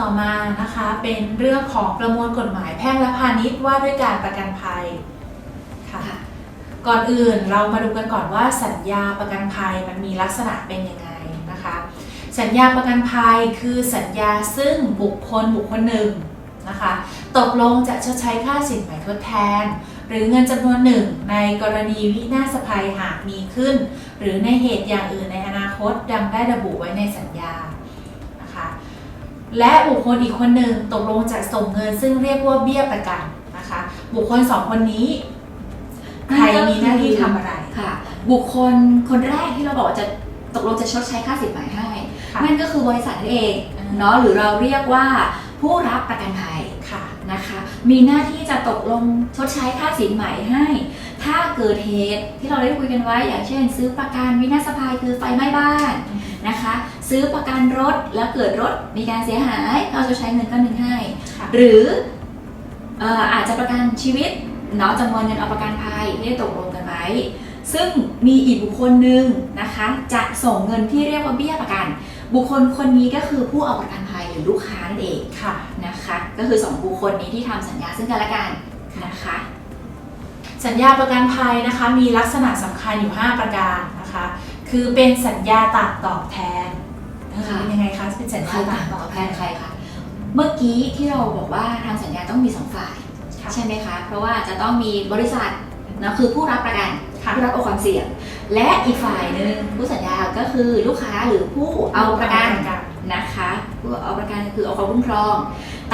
ต่อมานะคะเป็นเรื่องของประมวลกฎหมายแพ่งและพาณิชย์ว่าด้วยการประกันภัยค่ะค่ะก่อนอื่นเรามาดูกันก่อนว่าสัญญาประกันภัยมันมีลักษณะเป็นยังไงนะคะสัญญาประกันภัยคือสัญญาซึ่งบุคคลบุคคลหนึ่งนะคะตกลงจะชดใช้ค่าสินไหมทดแทน หรือเงินจำนวนหนึ่งในกรณีวินาศภัยหากมีขึ้น หรือในเหตุอย่างอื่นในอนาคตดังได้ระบุไว้ในสัญญานะคะ และบุคคลอีกคนหนึ่งตกลงจะส่งเงิน ซึ่งเรียกว่าเบี้ยประกันนะคะ บุคคลสองคนนี้ใครมีหน้าที่ทำอะไรค่ะ บุคคลคนแรกที่เราบอกว่าจะตกลงจะชดใช้ค่าสินไหมให้ค่ะนั่นก็คือบริษัทนั่นเองอืมเนาะหรือเราเรียกว่าผู้รับประกันภัยค่ะนะคะ มีหน้าที่จะตกลงชดใช้ค่าสินไหมให้ ถ้าเกิดเหตุที่เราได้คุยกันไว้ อย่างเช่น ซื้อประกันวินาศภัยคือไฟไหม้บ้าน นะคะ ซื้อประกันรถแล้วเกิดรถมีการเสียหายก็ชดใช้เงินก้อนหนึ่งให้ค่ะหรือเอ่ออาจจะประกันชีวิตเนาะจำนวนเงินเอาประกันภัยที่ได้ตกลงกันไว้ ซึ่งมีอีกบุคคลหนึ่งนะคะ จะส่งเงินที่เรียกว่าเบี้ยประกัน บุคคลคนนี้ก็คือผู้เอาประกันภัยหรือลูกค้านั่นเองค่ะนะคะ ก็คือสองบุคคลนี้ที่ทำสัญญาซึ่งกันและกันนะคะสัญญาประกันภัยนะคะมีลักษณะสำคัญอยู่ 5 ประการนะคะ คือเป็นสัญญาต่างตอบแทนเออค่ะเป็นยังไงคะเป็นสัญใครญาต่าต่างงตตออบบแทแทนนใครคะเมื่อกี้ที่เราบอกว่าทางสัญญาต้องมีสองฝ่าย ค่ะใช่ไหมคะ เพราะว่าจะต้องมีบริษัทนะคือผู้รับประกันค่ะผู้รับเอาความเสี่ยง และอีกฝ่ายหนึ่งผู้สัญญาก็คือลูกค้าหรือผู้เอาประกันนะคะผู้เอาประกันคือเอาความคุ้มครอง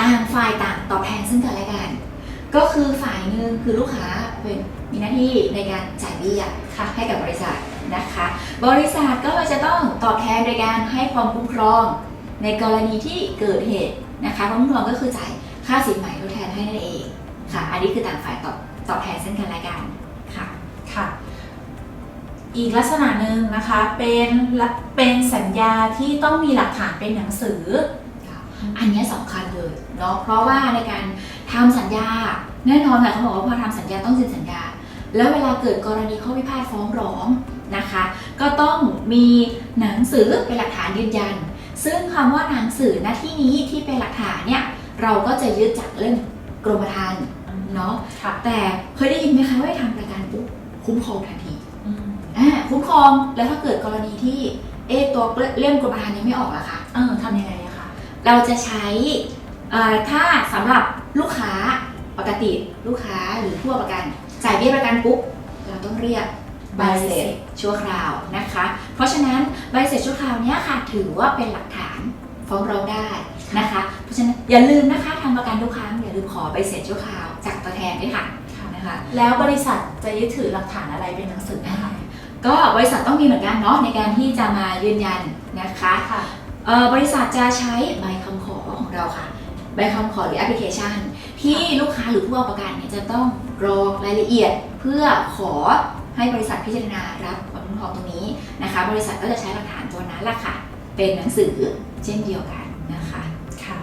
ต่างฝ่ายต่างตอบแทนซึ่งกันและกัน ก็คือฝ่ายหนึ่งคือลูกค้าเป็นมีหน้าที่ในการจ่ายเบี้ย ค่ะ ให้กับบริษัท นะคะ บริษัทก็เลยจะต้องตอบแทนโดยการให้ความคุ้มครอง ในกรณีที่เกิดเหตุนะคะความคุ้มครองก็คือจ่ายค่าสินใหม่ทดแทนให้นั่นเองค่ะ อันนี้คือต่างฝ่ายตอบตอบแทนซึ่งกันและกันค่ะค่ะ อีกลักษณะหนึ่งนะคะเป็นละเป็นสัญญาที่ต้องมีหลักฐานเป็นหนังสือ อันเนี้ยสำคัญเลยเนาะเพราะว่าในการทำสัญญาแน่นอนค่ะเขาบอกว่าพอทำสัญญาต้องเซ็นสัญญา แล้วเวลาเกิดกรณีข้อพิพาทฟ้องร้อง นะคะ ก็ต้องมีหนังสือเป็นหลักฐานยืนยัน ซึ่งคำว่าหนังสือหน้าที่นี้ที่เป็นหลักฐานเนี่ยเราก็จะยึดจากเล่มกรมธรรม์เนาะค่ะแต่เคยได้ยินไหมคะว่าทำประกันปุ๊บคุ้มครองทันทีอืมอ่าคุ้มครองแล้วถ้าเกิดกรณีที่เอะตัวเล่มกรมธรรม์ยังไม่ออกล่ะคะเออทำยังไงอะคะเราจะใช้เอ่อถ้าสำหรับลูกค้าปกติลูกค้าหรือผู้เอาประกันจ่ายเบี้ยประกันปุ๊บเราต้องเรียก ใบเสร็จชั่วคราวนะคะ เพราะฉะนั้นใบเสร็จชั่วคราวเนี้ยค่ะถือว่าเป็นหลักฐานฟ้องร้องได้นะคะ เพราะฉะนั้นอย่าลืมนะคะทำประกันทุกครั้งอย่าลืมขอใบเสร็จชั่วคราวจากตัวแทนด้วยค่ะค่ะนะคะแล้วบริษัทจะยึดถือหลักฐานอะไรเป็นหนังสือนะคะก็บริษัทต้องมีเหมือนกันเนาะในการที่จะมายืนยันนะคะค่ะเอ่อบริษัทจะใช้ใบคำขอของเราค่ะ ใบคำขอหรือแอปพลิเคชัน ที่ลูกค้าหรือผู้เอาประกันเนี่ยจะต้องกรอกรายละเอียดเพื่อขอ ให้บริษัทพิจารณารับความคุ้มครองตรงนี้นะคะ บริษัทก็จะใช้หลักฐานตัวนั้นแหละค่ะ เป็นหนังสือเช่นเดียวกันนะคะค่ะ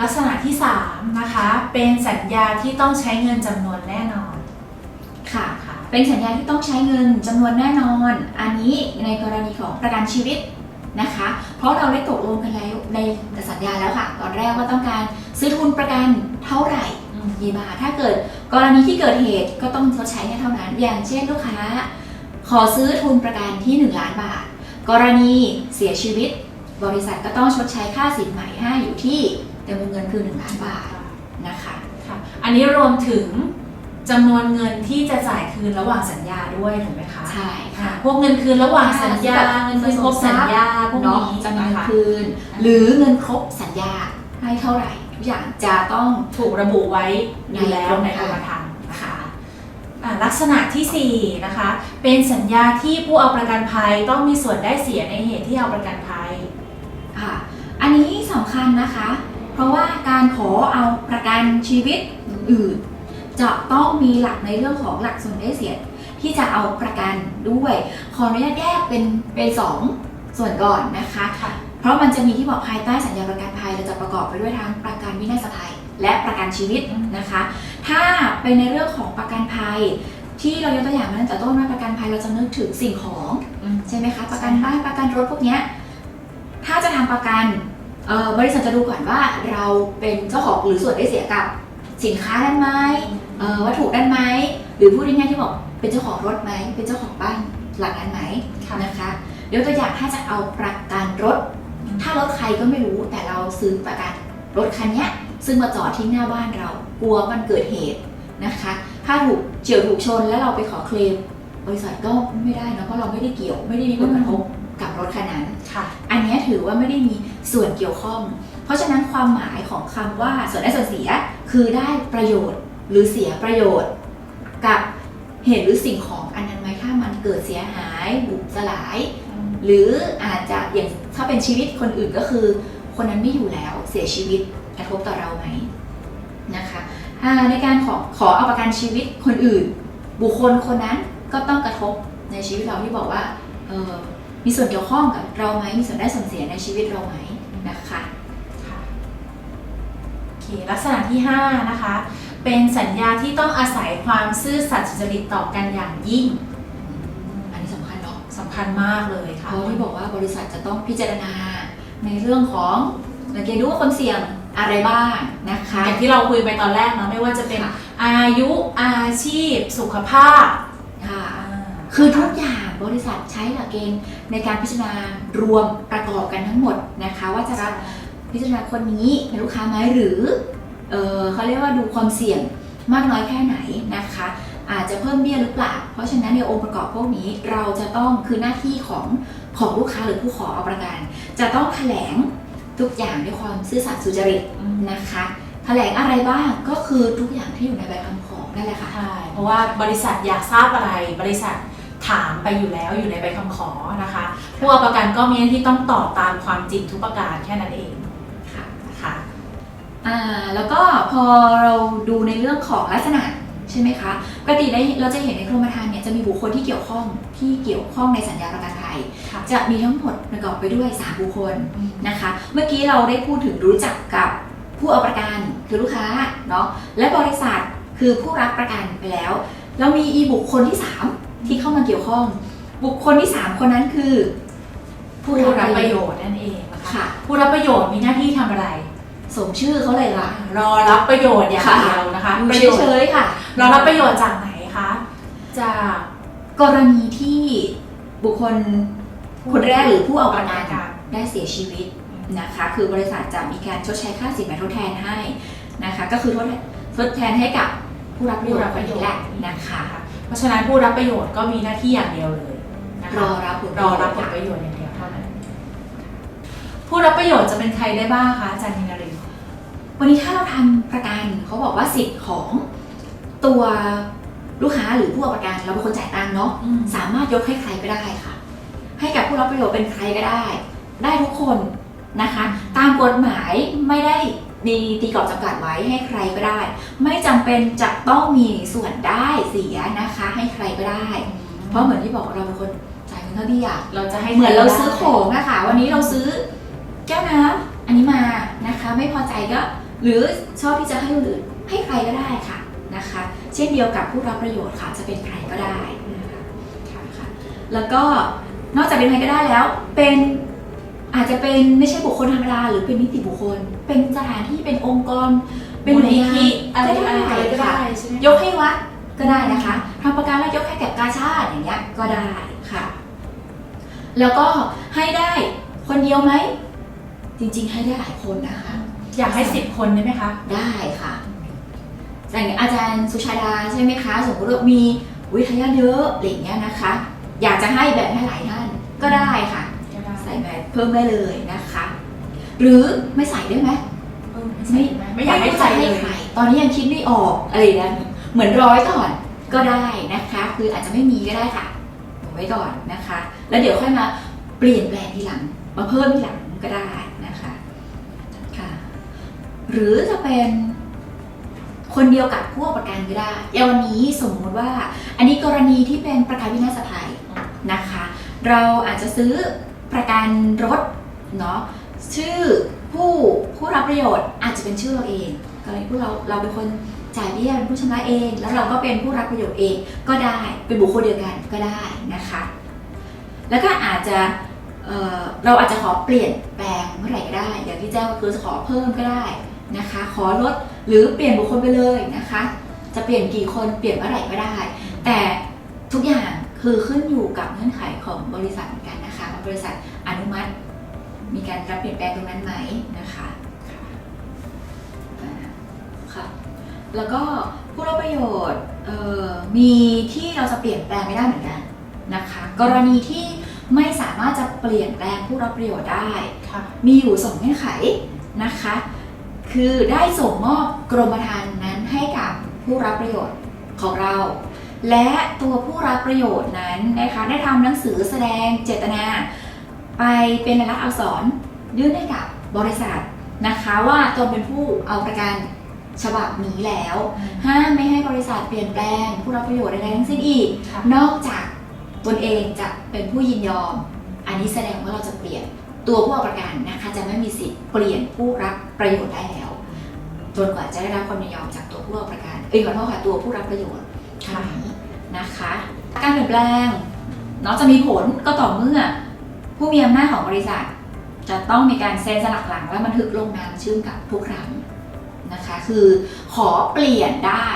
ลักษณะที่ 3 นะคะ เป็นสัญญาที่ต้องใช้เงินจำนวนแน่นอนค่ะค่ะ เป็นสัญญาที่ต้องใช้เงินจำนวนแน่นอน อันนี้ในกรณีของประกันชีวิตนะคะ เพราะเราได้ตกลงกันแล้วในสัญญาแล้วค่ะ ตอนแรกว่าต้องการซื้อทุนประกันเท่าไหร่อืม กี่บาท ถ้าเกิดกรณีที่เกิดเหตุก็ต้องชดใช้ให้เท่านั้น อย่างเช่นลูกค้า ขอซื้อทุนประกันที่ 1 ล้านบาท กรณีเสียชีวิต บริษัทก็ต้องชดใช้ค่าสินไหมให้อยู่ที่เต็มวงเงินคือ 1 ล้านบาทนะคะค่ะอันนี้รวมถึงจำนวนเงินที่จะจ่ายคืนระหว่างสัญญาด้วยถูกไหมคะใช่ค่ะค่ะพวกเงินคืนระหว่างสัญญาค่ะเงินคืนครบสัญญาพวกเนาะนี้จำนวนนะคะคืน หรือเงินครบสัญญาให้เท่าไหร่ทุก อย่างจะต้องถูกระบุไว้อยู่แล้วในในกกรรมมธธรรรรมมนะคะอ่าลักษณะทีสี่ 4 นะคะ เป็นสัญญาที่ผู้เอาประกันภัยต้องมีส่วนได้เสียในเหตุที่เอาประกันภัยค่ะอันนี้สำคัญนะคะ เพราะว่าการขอเอาประกันชีวิตอื่นๆจะต้องมีหลักในเรื่องของหลักส่วนได้เสียที่จะเอาประกันด้วย ขออนุญาตแยกเป็นเป็นสองส่วนก่อนนะคะค่ะเพ ราะมันจะมีที่บอกภายใต้สัญญาประกันภัยเราจะประกอบไปด้วยทั้งประกันวินาศภัย และประกันชีวิตนะคะ ถ้าเป็นในเรื่องของประกันภัย ที่เรายกตัวอย่างมาตั้งแต่ต้นว่าประกันภัยเราจะนึกถึงสิ่งของใช่ไหมคะประกันบ้านประกันรถพวกเนี้ยถ้าจะทำประกันเอ่อบริษัทจะดูก่อนว่าเราเป็นเจ้าของหรือส่วนได้เสียกับสินค้านั้นไหมเอ่อวัตถุนั้นไหมหรือพูดง่ายๆที่บอกเป็นเจ้าของรถไหมเป็นเจ้าของบ้านหลังนั้นไหมค่ะนะคะยกตัวอย่างถ้าจะเอาประกันรถ ถ้ารถใครก็ไม่รู้แต่เราซื้อประกันรถคันเนี้ยซึ่งมาจอดที่หน้าบ้านเรา กลัวมันเกิดเหตุนะคะ ถ้าถูกเฉียวถูกชนแล้วเราไปขอเคลมบริษัทก็ไม่ได้นะเพราะเราไม่ได้เกี่ยวไม่ได้มีผลกระทบกับรถคันนั้นค่ะอันเนี้ยถือว่าไม่ได้มีส่วนเกี่ยวข้อง เพราะฉะนั้นความหมายของคำว่าส่วนได้ส่วนเสียคือได้ประโยชน์หรือเสียประโยชน์ กับเหตุหรือสิ่งของอันนั้นไหมถ้ามันเกิดเสียหายบุบสลาย หรืออาจจะอย่างถ้าเป็นชีวิตคนอื่นก็คือ คนนั้นไม่อยู่แล้วเสียชีวิตกระทบต่อเราไหมนะคะในการขอขอเอาประกันชีวิตคนอื่น บุคคลคนนั้นก็ต้องกระทบในชีวิตเราที่บอกว่าเออมีส่วนเกี่ยวข้องกับเราไหมมีส่วนได้ส่วนเสียในชีวิตเราไหมนะคะค่ะโอเคลักษณะที่ 5 นะคะ เป็นสัญญาที่ต้องอาศัยความซื่อสัตย์สุจริตต่อกันอย่างยิ่ง อันนี้สำคัญเนาะ สำคัญมากเลยค่ะเพราะที่บอกว่าบริษัทจะต้องพิจารณาในเรื่องของสังเกตดูว่าคนเสี่ยงอะไรบ้างนะคะอย่างที่เราคุยไปตอนแรกเนาะไม่ว่าจะเป็นค่ะอายุอาชีพ สุขภาพค่ะอ่าคือทุกอย่างบริษัทใช้หลักเกณฑ์ในการพิจารณารวมประกอบกันทั้งหมดนะคะ ว่าจะรับพิจารณาคนนี้เป็นลูกค้าไหมหรือเออเขาเรียกว่าดูความเสี่ยงมากน้อยแค่ไหนนะคะ อาจจะเพิ่มเบี้ยหรือเปล่า เพราะฉะนั้นในองค์ประกอบพวกนี้เราจะต้องคือหน้าที่ของของลูกค้าหรือผู้ขอเอาประกัน จะต้องแถลงทุกอย่างด้วยความซื่อสัตย์สุจริตอืมนะคะแถลงอะไรบ้างก็คือทุกอย่างที่อยู่ในใบคำขอนั่นแหละค่ะใช่เพราะว่าบริษัทอยากทราบอะไรบริษัทถามไปอยู่แล้วอยู่ในใบคำขอนะคะผู้เอาประกันก็มีหน้าที่ต้องตอบตามความจริงทุกประการแค่นั้นเองค่ะนะคะอ่าแล้วก็พอเราดูในเรื่องของลักษณะ ใช่ไหมคะปกติในเราจะเห็นในกรมธรรม์เนี่ยจะมีบุคคลที่เกี่ยวข้องที่เกี่ยวข้องในสัญญาประกันภัยค่ะจะมีทั้งหมดประกอบไปด้วยสามบุคคลนะคะ เมื่อกี้เราได้พูดถึงรู้จักกับผู้เอาประกันคือลูกค้าเนาะและบริษัทคือผู้รับประกันไปแล้ว เรามีอีบุคคลที่สามที่เข้ามาเกี่ยวข้อง บุคคลที่สามคนนั้นคือ ผู้รับประโยชน์นั่นเองนะคะค่ะ ผู้รับประโยชน์มีหน้าที่ทำอะไรสมชื่อเขาเลยค่ะ รอรับประโยชน์อย่างเดียวนะคะอยู่ประโยชน์เฉยๆค่ะ รอรับประโยชน์จากไหนคะ จากกรณีที่บุคคลคนแรกหรือผู้เอาประกันการได้เสียชีวิตนะคะ คือบริษัทจะมีการชดใช้ค่าสินไหมทดแทนให้นะคะ ก็คือทดทดแทนให้กับผู้รับประโยชน์คนนี้แหละนะคะ เพราะฉะนั้นผู้รับประโยชน์ก็มีหน้าที่อย่างเดียวเลยนะคะรอรับผลรอรับผลประโยชน์อย่างเดียวเท่านั้นผู้รับประโยชน์จะเป็นใครได้บ้างคะอาจารย์มินารินวันนี้ถ้าเราทำประกันเขาบอกว่าสิทธิ์ของ ตัวลูกค้าหรือผู้เอาประกันเราเป็นคนจ่ายตังค์เนาะสามารถยกให้ใครก็ได้ค่ะ ให้กับผู้รับประโยชน์เป็นใครก็ได้ ได้ทุกคนนะคะ ตามกฎหมายไม่ได้มีตีกรอบจำกัดไว้ให้ใครก็ได้ ไม่จำเป็นจะต้องมีส่วนได้เสียนะคะ ให้ใครก็ได้ เพราะเหมือนที่บอกเราเป็นคนจ่ายเงินเท่าที่อยาก เราจะให้เหมือนเราซื้อของนะคะวันนี้เราซื้อแก้วน้ำอันนี้มานะคะ ไม่พอใจก็ หรือชอบที่จะให้คนอื่นให้ใครก็ได้ค่ะ นะคะ เช่นเดียวกับผู้รับประโยชน์ค่ะจะเป็นใครก็ได้นะคะค่ะค่ะแล้วก็นอกจากเป็นใครก็ได้แล้ว เป็นอาจจะเป็นไม่ใช่บุคคลธรรมดาหรือเป็นนิติบุคคล เป็นสถานที่เป็นองค์กร เป็นมูลหน่วยนิงานธิอะไรก็อะไรได้ก็ค่ะได้ใช่ไหมยกให้วัดก็ได้นะคะทำประกันแล้วยกให้แก่กาชาติอย่างเงี้ยก็ได้ค่ะ แล้วก็ให้ได้คนเดียวไหมจริงๆให้ได้หลายคนนะคะ อยากให้สิบคนได้ไหมคะ ได้ค่ะ อย่างอาจารย์สุชาดาใช่ไหมคะสมมติว่ามีวิทยาเยอะอะไรอย่างเงี้ยนะคะ อยากจะให้แบบให้หลายท่านก็ได้ค่ะก็ได้ใส่แบบเพิ่มได้เลยนะคะ หรือไม่ใส่ได้ไหมเออไม่ใส่ไหมไม่อยากให้ใครเลยใครตอนนี้ยังคิดไม่ออกอะไรนะเหมือนร้อยก่อนก็ได้นะคะ คืออาจจะไม่มีก็ได้ค่ะเอาไว้ก่อนนะคะ แล้วเดี๋ยวค่อยมาเปลี่ยนแปลงทีหลัง มาเพิ่มทีหลังก็ได้นะคะค่ะ หรือจะเป็น คนเดียวกับผู้เอาประกันก็ได้อย่างวันนี้สมมติว่า อันนี้กรณีที่เป็นประกันวินาศภัยนะคะ เราอาจจะซื้อประกันรถเนาะชื่อผู้ผู้รับประโยชน์อาจจะเป็นชื่อเราเองกรณีผู้เราเราเป็นคนจ่ายเบี้ยเป็นผู้ชำระเอง แล้วเราก็เป็นผู้รับประโยชน์เองก็ได้เป็นบุคคลเดียวกันก็ได้นะคะ แล้วก็อาจจะเเราอาจจะขอเปลี่ยนแปลงเมื่อไหร่ก็ได้ อย่างที่แจ้งก็คือขอเพิ่มก็ได้ นะคะ ขอลดหรือเปลี่ยนบุคคลไปเลยนะคะ จะเปลี่ยนกี่คนเปลี่ยนเมื่อไหร่ก็ได้ แต่ทุกอย่างคือขึ้นอยู่กับเงื่อนไขของบริษัทเหมือนกันนะคะว่าบริษัทอนุมัติ มีการรับเปลี่ยนแปลงตรงนั้นไหมนะคะอ่าค่ะแล้วก็ผู้รับประโยชน์เอ่อมีที่เราจะเปลี่ยนแปลงไม่ได้เหมือนกันนะคะ กรณีที่ไม่สามารถจะเปลี่ยนแปลงผู้รับประโยชน์ได้ค่ะมีอยู่สองเงื่อนไขนะคะ คือได้ส่งมอบกรมธรรม์นั้นให้กับผู้รับประโยชน์ของเรา และตัวผู้รับประโยชน์นั้นนะคะได้ทำหนังสือแสดงเจตนา ไปเป็นลายลักษณ์อักษรยื่นให้กับบริษัทนะคะว่าตนเป็นผู้เอาประกันฉบับนี้แล้ว ห้ามไม่ให้บริษัทเปลี่ยนแปลง ผู้รับประโยชน์ใดๆทั้งสิ้นอีกค่ะนอกจากตนเองจะเป็นผู้ยินยอม อันนี้แสดงว่าเราจะเปลี่ยน ตัวผู้เอาประกันนะคะจะไม่มีสิทธิ์เปลี่ยนผู้รับประโยชน์ได้แล้ว จนกว่าจะได้รับความยินยอมจากตัวผู้เอาประกันเอ้ยขอโทษค่ะตัวผู้รับประโยชน์เท่านี้นะคะ การเปลี่ยนแปลงเนาะจะมีผลก็ต่อเมื่อ ผู้มีอำนาจของบริษัท จะต้องมีการเซ็นสลักหลังและบันทึกลงนามชื่อกับทุกครั้งนะคะ คือขอเปลี่ยนได้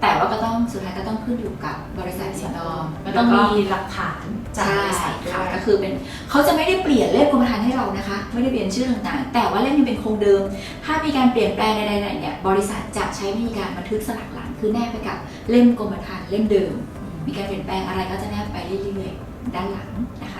แต่ว่าก็ต้องสุดท้ายก็ต้องขึ้นอยู่กับบริษัทสินดอมมันต้องมีหลักฐาน จากใช่บริษัทด้ค่ะวยก็คือเป็นเขาจะไม่ได้เปลี่ยนเลขกรมธรรม์ให้เรานะคะ ไม่ได้เปลี่ยนชื่อต่างๆ แต่ว่าเลขยังเป็นคงเดิม ถ้ามีการเปลี่ยนแปลงใดๆเนี่ยบริษัทจะใช้วิธีการบันทึกสลักหลังคือแนบไปกับเล่มกรมธรรม์เล่มเดิม มีการเปลี่ยนแปลงอะไรก็จะแนบไปเรื่อยๆ ด้านหลังนะคะ